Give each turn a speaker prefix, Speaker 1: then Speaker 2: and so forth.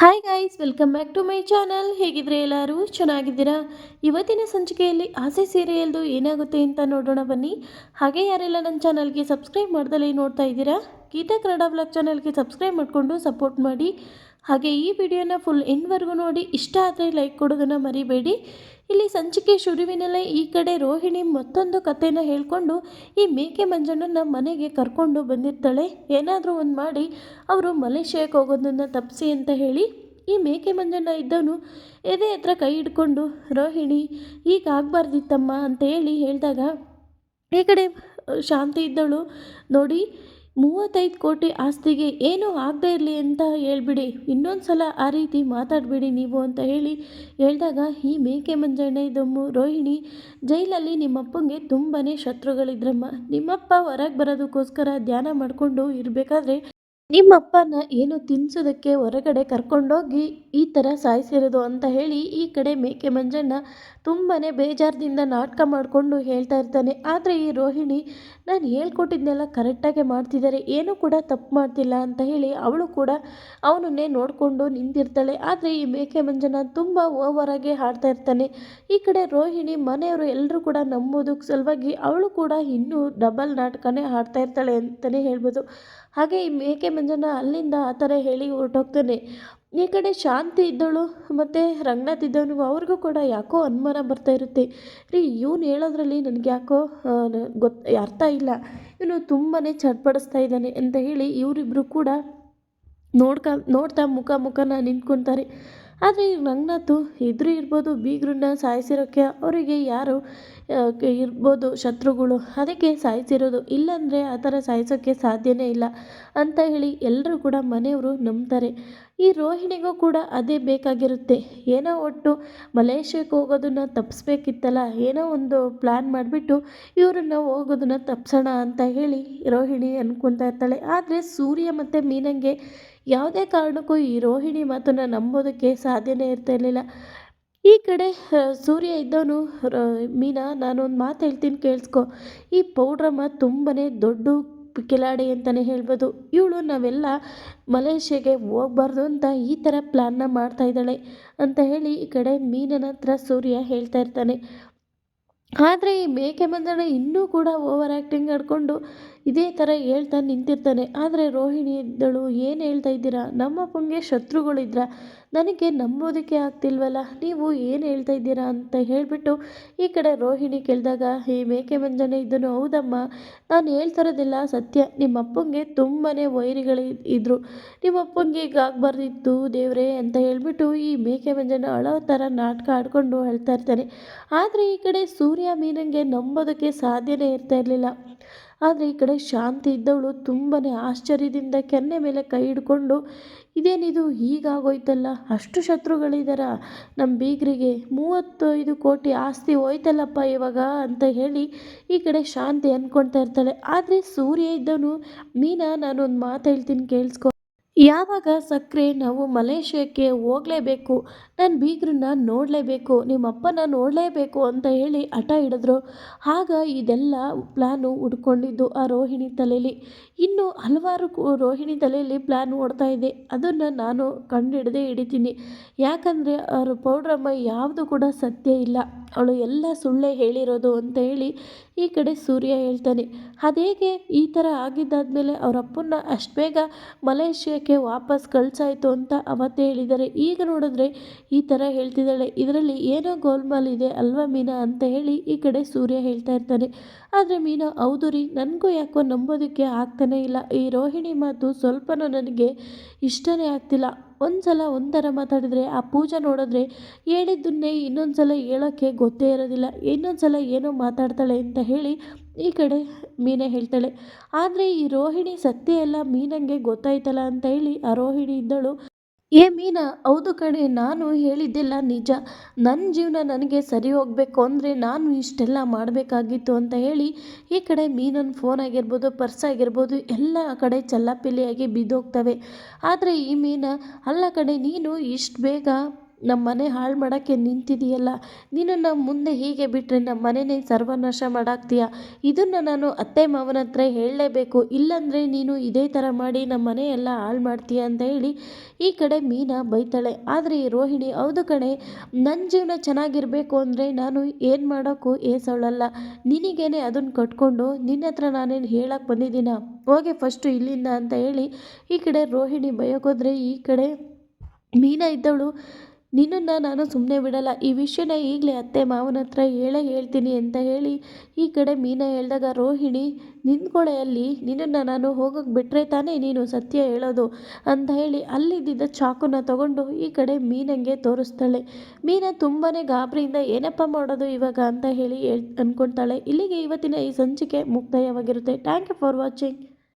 Speaker 1: Hi guys welcome back to my channel ಹೇಗಿದ್ರೆ ಎಲ್ಲರೂ? ಚೆನ್ನಾಗಿದ್ದೀರಾ? ಇವತ್ತಿನ ಸಂಚಿಕೆಯಲ್ಲಿ ಆಸೆ ಸೀರಿಯಲ್ದು ಏನಾಗುತ್ತೆ ಅಂತ ನೋಡೋಣ ಬನ್ನಿ. ಹಾಗೆ ಯಾರೆಲ್ಲ ನನ್ನ ಚಾನಲ್ಗೆ ಸಬ್ಸ್ಕ್ರೈಬ್ ಮಾಡ್ದಲೇ ನೋಡ್ತಾ ಇದ್ದೀರಾ, ಗೀತಾ ಕನ್ನಡ ಬ್ಲಾಗ್ ಚಾನಲ್ಗೆ ಸಬ್ಸ್ಕ್ರೈಬ್ ಮಾಡಿಕೊಂಡು ಸಪೋರ್ಟ್ ಮಾಡಿ. ಹಾಗೆ ಈ ವಿಡಿಯೋನ ಫುಲ್ ಎಂಡ್ವರೆಗೂ ನೋಡಿ. ಇಷ್ಟ ಆದರೆ ಲೈಕ್ ಕೊಡೋದನ್ನು ಮರಿಬೇಡಿ. ಇಲ್ಲಿ ಸಂಚಿಕೆ ಶುರುವಿನಲ್ಲೇ ಈ ಕಡೆ ರೋಹಿಣಿ ಮತ್ತೊಂದು ಕಥೆನ ಹೇಳಿಕೊಂಡು ಈ ಮೇಕೆ ಮಂಜಣ್ಣನ ಮನೆಗೆ ಕರ್ಕೊಂಡು ಬಂದಿರ್ತಾಳೆ. ಏನಾದರೂ ಒಂದು ಮಾಡಿ ಅವರು ಮಲೇಷ್ಯಾಕ್ಕೆ ಹೋಗೋದನ್ನು ತಪ್ಪಿಸಿ ಅಂತ ಹೇಳಿ ಈ ಮೇಕೆ ಮಂಜಣ್ಣ ಇದ್ದವನು ಎದೆ ಹತ್ರ ಕೈ ಹಿಡ್ಕೊಂಡು, ರೋಹಿಣಿ, ಈಗ ಆಗಬಾರ್ದಿತ್ತಮ್ಮ ಅಂತ ಹೇಳಿ ಹೇಳಿದಾಗ, ಈ ಕಡೆ ಶಾಂತಿ ಇದ್ದಳು. ನೋಡಿ ಮೂವತ್ತೈದು ಕೋಟಿ ಆಸ್ತಿಗೆ ಏನೂ ಆಗದೇ ಇರಲಿ ಅಂತ ಹೇಳ್ಬಿಡಿ. ಇನ್ನೊಂದು ಸಲ ಆ ರೀತಿ ಮಾತಾಡಬೇಡಿ ನೀವು ಅಂತ ಹೇಳಿ ಹೇಳಿದಾಗ ಈ ಮೇಕೆ ಮಂಜಣ್ಣ ಇದಮ್ಮು ರೋಹಿಣಿ ಜೈಲಲ್ಲಿ ನಿಮ್ಮಪ್ಪಂಗೆ ತುಂಬಾ ಶತ್ರುಗಳಿದ್ರಮ್ಮ. ನಿಮ್ಮಪ್ಪ ಹೊರಗೆ ಬರೋದಕ್ಕೋಸ್ಕರ ಧ್ಯಾನ ಮಾಡಿಕೊಂಡು ಇರಬೇಕಾದ್ರೆ ನಿಮ್ಮಪ್ಪನ ಏನು ತಿನ್ಸೋದಕ್ಕೆ ಹೊರಗಡೆ ಕರ್ಕೊಂಡೋಗಿ ಈ ಥರ ಸಾಯಿಸಿರೋದು ಅಂತ ಹೇಳಿ ಈ ಕಡೆ ಮೇಕೆ ಮಂಜಣ್ಣ ತುಂಬಾ ಬೇಜಾರದಿಂದ ನಾಟಕ ಮಾಡಿಕೊಂಡು ಹೇಳ್ತಾ ಇರ್ತಾನೆ. ಆದರೆ ಈ ರೋಹಿಣಿ, ನಾನು ಹೇಳ್ಕೊಟ್ಟಿದ್ದನ್ನೆಲ್ಲ ಕರೆಕ್ಟಾಗೆ ಮಾಡ್ತಿದ್ದಾರೆ. ಏನೂ ಕೂಡ ತಪ್ಪು ಮಾಡ್ತಿಲ್ಲ ಅಂತ ಹೇಳಿ ಅವಳು ಕೂಡ ಅವನನ್ನೇ ನೋಡಿಕೊಂಡು ನಿಂತಿರ್ತಾಳೆ. ಆದರೆ ಈ ಮೇಕೆ ಮಂಜಣ್ಣ ತುಂಬ ಓವರಾಗಿ ಹಾಡ್ತಾ ಇರ್ತಾನೆ. ಈ ಕಡೆ ರೋಹಿಣಿ ಮನೆಯವರು ಎಲ್ಲರೂ ಕೂಡ ನಂಬೋದಕ್ಕೆ ಸಲುವಾಗಿ ಅವಳು ಕೂಡ ಇನ್ನೂ ಡಬಲ್ ನಾಟಕನೇ ಹಾಡ್ತಾ ಇರ್ತಾಳೆ ಅಂತಲೇ ಹೇಳ್ಬೋದು. ಹಾಗೆ ಈ ಮೇಕೆ ಮಂಜಣ್ಣ ಅಲ್ಲಿಂದ ಆ ಥರ ಹೇಳಿ ಹೊರಟೋಗ್ತಾನೆ. ಈ ಕಡೆ ಶಾಂತಿ ಇದ್ದಳು, ಮತ್ತು ರಂಗನಾಥ್ ಇದ್ದವನು, ಅವ್ರಿಗೂ ಕೂಡ ಯಾಕೋ ಅನುಮಾನ ಬರ್ತಾ ಇರುತ್ತೆ. ರೀ, ಇವನು ಹೇಳೋದ್ರಲ್ಲಿ ನನಗೆ ಯಾಕೋ ಗೊತ್ತು ಅರ್ಥ ಇಲ್ಲ. ಇವನು ತುಂಬಾ ಚಡ್ಪಡಿಸ್ತಾ ಇದ್ದಾನೆ ಅಂತ ಹೇಳಿ ಇವರಿಬ್ಬರು ಕೂಡ ನೋಡ್ಕ, ನೋಡ್ತಾ ಮುಖ ಮುಖನ ನಿಂತ್ಕೊತಾರೆ. ಆದರೆ ಈ ರಂಗನಾಥು ಎದುರು ಇರ್ಬೋದು ಬೀಗ್ರನ್ನ ಸಾಯಿಸಿರೋಕ್ಕೆ ಅವರಿಗೆ ಯಾರು ಇರ್ಬೋದು ಶತ್ರುಗಳು. ಅದಕ್ಕೆ ಸಾಯಿಸಿರೋದು ಇಲ್ಲಾಂದರೆ ಆ ಥರ ಸಾಯಿಸೋಕ್ಕೆ ಸಾಧ್ಯನೇ ಇಲ್ಲ ಅಂತ ಹೇಳಿ ಎಲ್ಲರೂ ಕೂಡ ಮನೆಯವರು ನಂಬ್ತಾರೆ. ಈ ರೋಹಿಣಿಗೂ ಕೂಡ ಅದೇ ಬೇಕಾಗಿರುತ್ತೆ. ಏನೋ ಒಟ್ಟು ಮಲೇಷ್ಯಾಕ್ಕೆ ಹೋಗೋದನ್ನು ತಪ್ಪಿಸ್ಬೇಕಿತ್ತಲ್ಲ ಏನೋ ಒಂದು ಪ್ಲ್ಯಾನ್ ಮಾಡಿಬಿಟ್ಟು ಇವರನ್ನು ಹೋಗೋದನ್ನು ತಪ್ಪಿಸೋಣ ಅಂತ ಹೇಳಿ ರೋಹಿಣಿ ಅಂದ್ಕೊತಾ ಇರ್ತಾಳೆ. ಆದರೆ ಸೂರ್ಯ ಮತ್ತು ಮೀನಂಗೆ ಯಾವುದೇ ಕಾರಣಕ್ಕೂ ಈ ರೋಹಿಣಿ ಮಾತನ್ನು ನಂಬೋದಕ್ಕೆ ಸಾಧ್ಯನೇ ಇರ್ತಾ ಇರಲಿಲ್ಲ. ಈ ಕಡೆ ಸೂರ್ಯ ಇದ್ದವನು ಮೀನಾ, ನಾನೊಂದು ಮಾತು ಹೇಳ್ತೀನಿ ಕೇಳಿಸ್ಕೊ. ಈ ಪೌಡ್ರಮ್ಮ ತುಂಬಾ ದೊಡ್ಡ ಕಿಲಾಡಿ ಅಂತಲೇ ಹೇಳ್ಬೋದು. ಇವಳು ನಾವೆಲ್ಲ ಮಲೇಷ್ಯಾಗೆ ಹೋಗ್ಬಾರ್ದು ಅಂತ ಈ ಥರ ಪ್ಲ್ಯಾನ್ನ ಮಾಡ್ತಾ ಇದ್ದಾಳೆ ಅಂತ ಹೇಳಿ ಈ ಕಡೆ ಮೀನನ ಹತ್ರ ಸೂರ್ಯ ಹೇಳ್ತಾ ಇರ್ತಾನೆ. ಆದರೆ ಈ ಮೇಕೆ ಮಂದಣ್ಣ ಇನ್ನೂ ಕೂಡ ಓವರ್ ಆ್ಯಕ್ಟಿಂಗ್ ಆಡಿಕೊಂಡು ಇದೇ ಥರ ಹೇಳ್ತಾ ನಿಂತಿರ್ತಾನೆ. ಆದರೆ ರೋಹಿಣಿ ಇದ್ದಳು ಏನು ಹೇಳ್ತಾ ಇದ್ದೀರಾ? ನಮ್ಮ ಪಂಗೆ ಶತ್ರುಗಳಿದ್ರ. ನನಗೆ ನಂಬೋದಕ್ಕೆ ಆಗ್ತಿಲ್ವಲ್ಲ? ನೀವು ಏನು ಹೇಳ್ತಾ ಇದ್ದೀರಾ ಅಂತ ಹೇಳಿಬಿಟ್ಟು ಈ ಕಡೆ ರೋಹಿಣಿ ಕೇಳಿದಾಗ ಈ ಮೇಕೆ ಮಂಜನೆ ಇದ್ದನು ಹೌದಮ್ಮ. ನಾನು ಹೇಳ್ತಿರೋದಿಲ್ಲ ಸತ್ಯ. ನಿಮ್ಮ ಅಪ್ಪಂಗೆ ತುಂಬಾ ವೈರಿಗಳು ಇದ್ದರು ನಿಮ್ಮಪ್ಪಂಗೆ ಈಗ ಆಗಬಾರ್ದಿತ್ತು ದೇವರೇ ಅಂತ ಹೇಳಿಬಿಟ್ಟು ಈ ಮೇಕೆ ಮಂಜನ ಅಳೋ ಥರ ನಾಟಕ ಆಡ್ಕೊಂಡು ಹೇಳ್ತಾ ಇರ್ತಾನೆ. ಆದರೆ ಈ ಕಡೆ ಸೂರ್ಯ ಮೀನಂಗೆ ನಂಬೋದಕ್ಕೆ ಸಾಧ್ಯನೇ ಇರ್ತಾ ಇರಲಿಲ್ಲ. ಆದರೆ ಈ ಕಡೆ ಶಾಂತಿ ಇದ್ದವಳು ತುಂಬಾ ಆಶ್ಚರ್ಯದಿಂದ ಕೆನ್ನೆ ಮೇಲೆ ಕೈ ಹಿಡ್ಕೊಂಡು, ಇದೇನಿದು? ಹೀಗಾಗೋಯ್ತಲ್ಲ? ಅಷ್ಟು ಶತ್ರುಗಳಿದಾರ. ನಮ್ಮ ಬೀಗರಿಗೆ ಮೂವತ್ತೈದು ಕೋಟಿ ಆಸ್ತಿ ಹೋಯ್ತಲ್ಲಪ್ಪ ಇವಾಗ ಅಂತ ಹೇಳಿ ಈ ಕಡೆ ಶಾಂತಿ ಅಂದ್ಕೊಳ್ತಾ ಇರ್ತಾಳೆ. ಆದರೆ ಸೂರ್ಯ ಇದ್ದವನು, ಮೀನಾ, ನಾನೊಂದು ಮಾತು ಹೇಳ್ತೀನಿ, ಕೇಳಿಸ್ಕೊ. ಯಾವಾಗ ಸಕ್ಕರೆ ನಾವು ಮಲೇಷ್ಯಾಕ್ಕೆ ಹೋಗಲೇಬೇಕು ನನ್ನ ಬೀಗ್ರನ್ನ ನೋಡಲೇಬೇಕು, ನಿಮ್ಮಪ್ಪನ ನೋಡಲೇಬೇಕು ಅಂತ ಹೇಳಿ ಹಠ ಹಿಡಿದ್ರು. ಆಗ ಇದೆಲ್ಲ ಪ್ಲ್ಯಾನು ಹುಡ್ಕೊಂಡಿದ್ದು ಆ ರೋಹಿಣಿ ತಲೆಯಲ್ಲಿ ಇನ್ನು ಹಲವಾರು ರೋಹಿಣಿ ತಲೆಯಲ್ಲಿ ಪ್ಲ್ಯಾನ್ ಓಡ್ತಾ ಇದೆ. ಅದನ್ನು ನಾನು ಕಂಡುಹಿಡ್ದೇ ಹಿಡಿತೀನಿ ಯಾಕಂದರೆ ಅವರು ಪೌಡ್ರಮ್ಮ ಯಾವುದು ಕೂಡ ಸತ್ಯ ಇಲ್ಲ. ಅವಳು ಎಲ್ಲ ಸುಳ್ಳೇ ಹೇಳಿರೋದು ಅಂತ ಹೇಳಿ ಈ ಕಡೆ ಸೂರ್ಯ ಹೇಳ್ತಾನೆ. ಅದೇಗೆ ಈ ಥರ ಆಗಿದ್ದಾದಮೇಲೆ ಅವರಪ್ಪನ ಅಷ್ಟು ಬೇಗ ಮಲೇಷ್ಯಾಕ್ಕೆ ವಾಪಸ್ ಕಳ್ಸಾಯ್ತು ಅಂತ ಅವತ್ತೇ ಹೇಳಿದ್ದಾರೆ. ಈಗ ನೋಡಿದ್ರೆ ಈ ಥರ ಹೇಳ್ತಿದ್ದಾಳೆ. ಇದರಲ್ಲಿ ಏನೋ ಗೋಲ್ಮಾಲ್ ಇದೆ ಅಲ್ವಾ ಮೀನಾ ಅಂತ ಹೇಳಿ ಈ ಕಡೆ ಸೂರ್ಯ ಹೇಳ್ತಾ ಇರ್ತಾನೆ. ಆದರೆ ಮೀನಾ, ಹೌದು ರೀ, ನನಗೂ ಯಾಕೋ ನಂಬೋದಕ್ಕೆ ಆಗ್ತಾನೇ ಇಲ್ಲ. ಈ ರೋಹಿಣಿ ಮಾತು ಸ್ವಲ್ಪನೂ ನನಗೆ ಇಷ್ಟನೇ ಆಗ್ತಿಲ್ಲ. ಒಂದು ಸಲ ಒಂಥರ ಮಾತಾಡಿದರೆ, ಆ ಪೂಜಾ ನೋಡಿದ್ರೆ ಹೇಳಿದ್ದನ್ನೇ ಇನ್ನೊಂದು ಸಲ ಹೇಳೋಕ್ಕೆ ಗೊತ್ತೇ ಇರೋದಿಲ್ಲ. ಇನ್ನೊಂದು ಸಲ ಏನೋ ಮಾತಾಡ್ತಾಳೆ ಅಂತ ಹೇಳಿ ಈ ಕಡೆ ಮೀನೆ ಹೇಳ್ತಾಳೆ, ಆದರೆ ಈ ರೋಹಿಣಿ ಸತ್ಯ ಎಲ್ಲ ಮೀನಂಗೆ ಗೊತ್ತಾಯ್ತಲ್ಲ ಅಂತ ಹೇಳಿ ಆ ರೋಹಿಣಿ ಇದ್ದಳು. ಏ ಮೀನಾ, ಹೌದು ಕಣೆ, ನಾನು ಹೇಳಿದ್ದೆಲ್ಲ ನಿಜ. ನನ್ನ ಜೀವನ ನನಗೆ ಸರಿ ಹೋಗಬೇಕು ಅಂದರೆ ನಾನು ಇಷ್ಟೆಲ್ಲ ಮಾಡಬೇಕಾಗಿತ್ತು ಅಂತ ಹೇಳಿ, ಈ ಕಡೆ ಮೀನನ ಫೋನ್ ಆಗಿರ್ಬೋದು ಪರ್ಸ್ ಆಗಿರ್ಬೋದು, ಎಲ್ಲ ಕಡೆ ಚಲ್ಲಾಪಿಲ್ಲಿಯಾಗಿ ಬಿದ್ದೋಗ್ತವೆ. ಆದರೆ ಈ ಮೀನ, ಅಲ್ಲ ಕಡೆ ನೀನು ಇಷ್ಟು ಬೇಗ ನಮ್ಮ ಮನೆ ಹಾಳು ಮಾಡೋಕ್ಕೆ ನಿಂತಿದೆಯಲ್ಲ? ನಿನ್ನನ್ನು ಮುಂದೆ ಹೀಗೆ ಬಿಟ್ಟರೆ ನಮ್ಮ ಮನೆನೇ ಸರ್ವನಾಶ ಮಾಡಾಕ್ತೀಯ? ಇದನ್ನು ನಾನು ಅತ್ತೆ ಮಾವನ ಹತ್ರ ಹೇಳಲೇಬೇಕು. ಇಲ್ಲಾಂದರೆ ನೀನು ಇದೇ ಥರ ಮಾಡಿ ನಮ್ಮ ಮನೆಯೆಲ್ಲ ಹಾಳು ಮಾಡ್ತೀಯ ಅಂತ ಹೇಳಿ ಈ ಕಡೆ ಮೀನಾ ಬೈತಾಳೆ. ಆದರೆ ರೋಹಿಣಿ, ಹೌದು ಕಣೆ ನನ್ನ ಜೀವನ ಚೆನ್ನಾಗಿರಬೇಕು ಅಂದರೆ ನಾನು ಏನು ಮಾಡೋಕ್ಕೂ ಏಸವಳಲ್ಲ ನಿನಗೇನೆ ಅದನ್ನು ಕಟ್ಕೊಂಡು ನಿನ್ನ ಹತ್ರ ನಾನೇನು ಹೇಳಕ್ಕೆ ಬಂದಿದ್ದೀನ? ಹೋಗೆ ಫಸ್ಟು ಇಲ್ಲಿಂದ ಅಂತ ಹೇಳಿ ಈ ಕಡೆ ರೋಹಿಣಿ ಬಯೋಕೋದ್ರೆ ಈ ಕಡೆ ಮೀನಾ ಇದ್ದವಳು ನಿನ್ನನ್ನು ನಾನು ಸುಮ್ಮನೆ ಬಿಡಲ್ಲ. ಈ ವಿಷಯನ ಈಗಲೇ ಅತ್ತೆ ಮಾವನ ಹತ್ರ ಹೇಳೇ ಹೇಳ್ತೀನಿ ಅಂತ ಹೇಳಿ ಈ ಕಡೆ ಮೀನಾ ಹೇಳಿದಾಗ ರೋಹಿಣಿ ನಿಂತ್ಕೊಳ್ಳೆ ಅಲ್ಲಿ ನಿನ್ನನ್ನು ನಾನು ಹೋಗೋಕ್ಕೆ ಬಿಟ್ಟರೆ ತಾನೇ ನೀನು ಸತ್ಯ ಹೇಳೋದು ಅಂತ ಹೇಳಿ ಅಲ್ಲಿದ್ದಿದ್ದ ಚಾಕುನ ತಗೊಂಡು ಈ ಕಡೆ ಮೀನಂಗೆ ತೋರಿಸ್ತಾಳೆ. ಮೀನಾ ತುಂಬಾ ಗಾಬರಿಯಿಂದ ಏನಪ್ಪ ಮಾಡೋದು ಇವಾಗ ಅಂತ ಹೇಳಿ ಹೇಳ್ ಅಂದ್ಕೊಳ್ತಾಳೆ ಇಲ್ಲಿಗೆ ಇವತ್ತಿನ ಈ ಸಂಚಿಕೆ ಮುಕ್ತಾಯವಾಗಿರುತ್ತೆ. Thank you for watching